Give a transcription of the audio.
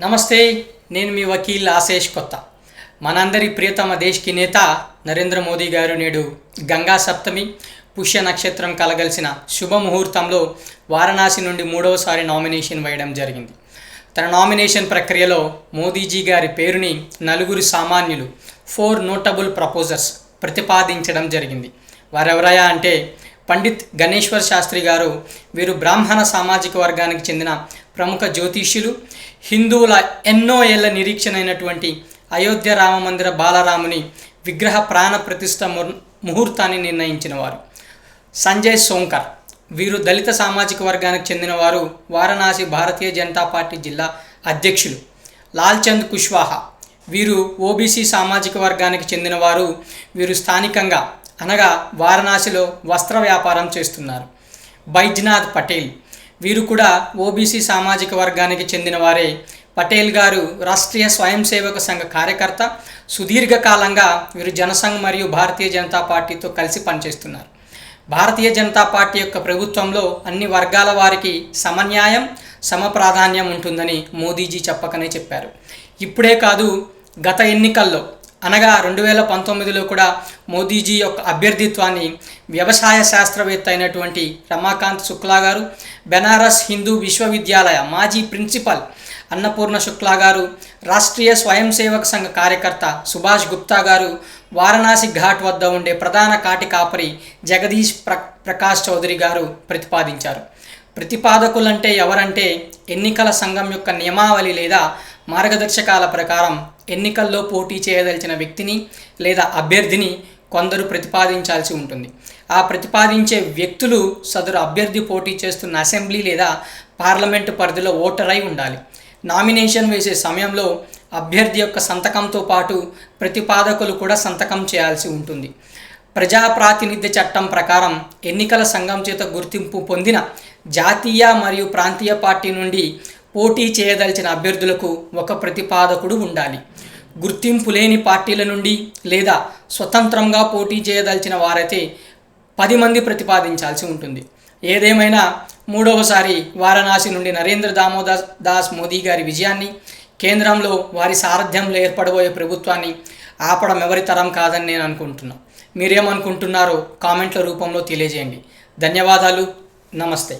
నమస్తే నేను మీ వకీల్ ఆశేష్ కొత్త. మనందరి ప్రియతమ దేశ్కి నేత నరేంద్ర మోదీ గారు నేడు గంగా సప్తమి పుష్య నక్షత్రం కలగలిసిన శుభముహూర్తంలో వారణాసి నుండి మూడవసారి నామినేషన్ వేయడం జరిగింది. తన నామినేషన్ ప్రక్రియలో మోదీజీ గారి పేరుని నలుగురు సామాన్యులు ఫోర్ నోటబుల్ ప్రపోజర్స్ ప్రతిపాదించడం జరిగింది. వారెవరయా అంటే పండిత్ గణేశ్వర్ శాస్త్రి గారు. వీరు బ్రాహ్మణ సామాజిక వర్గానికి చెందిన ప్రముఖ జ్యోతిష్యులు హిందువుల ఎన్నో ఏళ్ళ నిరీక్షణ అయినటువంటి అయోధ్య రామ మందిర బాలరాముని విగ్రహ ప్రాణ ప్రతిష్ఠ ముహూర్తాన్ని నిర్ణయించిన వారు సంజయ్ సోంకర్. వీరు దళిత సామాజిక వర్గానికి చెందినవారు వారణాసి భారతీయ జనతా పార్టీ జిల్లా అధ్యక్షులు. లాల్చంద్ కుష్వాహా. వీరు ఓబీసీ సామాజిక వర్గానికి చెందినవారు వీరు స్థానికంగా అనగా వారణాసిలో వస్త్ర వ్యాపారం చేస్తున్నారు. బైజ్నాథ్ పటేల్. వీరు కూడా ఓబీసీ సామాజిక వర్గానికి చెందినవారే పటేల్ గారు రాష్ట్రీయ స్వయం సేవక సంఘ కార్యకర్త. సుదీర్ఘకాలంగా వీరు జనసంఘ్ మరియు భారతీయ జనతా పార్టీతో కలిసి పనిచేస్తున్నారు. భారతీయ జనతా పార్టీ యొక్క ప్రభుత్వంలో అన్ని వర్గాల వారికి సమన్యాయం సమప్రాధాన్యం ఉంటుందని మోదీజీ చెప్పకనే చెప్పారు. ఇప్పుడే కాదు గత ఎన్నికల్లో అనగా రెండు వేల పంతొమ్మిదిలో కూడా మోదీజీ యొక్క అభ్యర్థిత్వాన్ని వ్యవసాయ శాస్త్రవేత్త అయినటువంటి రమాకాంత్ శుక్లా గారు బెనారస్ హిందూ విశ్వవిద్యాలయ మాజీ ప్రిన్సిపల్ అన్నపూర్ణ శుక్లా గారు రాష్ట్రీయ స్వయం సేవక సంఘ కార్యకర్త సుభాష్ గుప్తా గారు వారణాసి ఘాట్ వద్ద ఉండే ప్రధాన కాటి కాపరి జగదీష్ ప్ర ప్రకాష్ చౌదరి గారు ప్రతిపాదించారు. ప్రతిపాదకులంటే ఎవరంటే ఎన్నికల సంఘం యొక్క నియమావళి లేదా మార్గదర్శకాల ప్రకారం ఎన్నికల్లో పోటీ చేయదలిచిన వ్యక్తిని లేదా అభ్యర్థిని కొందరు ప్రతిపాదించాల్సి ఉంటుంది. ఆ ప్రతిపాదించే వ్యక్తులు సదరు అభ్యర్థి పోటీ చేస్తున్న అసెంబ్లీ లేదా పార్లమెంటు పరిధిలో ఓటర్ అయి ఉండాలి. నామినేషన్ వేసే సమయంలో అభ్యర్థి యొక్క సంతకంతో పాటు ప్రతిపాదకులు కూడా సంతకం చేయాల్సి ఉంటుంది. ప్రజాప్రాతినిధ్య చట్టం ప్రకారం ఎన్నికల సంఘం చేత గుర్తింపు పొందిన జాతీయ మరియు ప్రాంతీయ పార్టీ నుండి పోటీ చేయదలిచిన అభ్యర్థులకు ఒక ప్రతిపాదకుడు ఉండాలి. గుర్తింపు లేని పార్టీల నుండి లేదా స్వతంత్రంగా పోటీ చేయదలిచిన వారైతే పది మంది ప్రతిపాదించాల్సి ఉంటుంది. ఏదేమైనా మూడవసారి వారణాసి నుండి నరేంద్ర దామోదర్ దాస్ మోదీ గారి విజయాన్ని కేంద్రంలో వారి సారథ్యంలో ఏర్పడబోయే ప్రభుత్వాన్ని ఆపడం ఎవరి తరం కాదని నేను అనుకుంటున్నాను మీరేమనుకుంటున్నారో కామెంట్ల రూపంలో తెలియజేయండి. ధన్యవాదాలు. నమస్తే.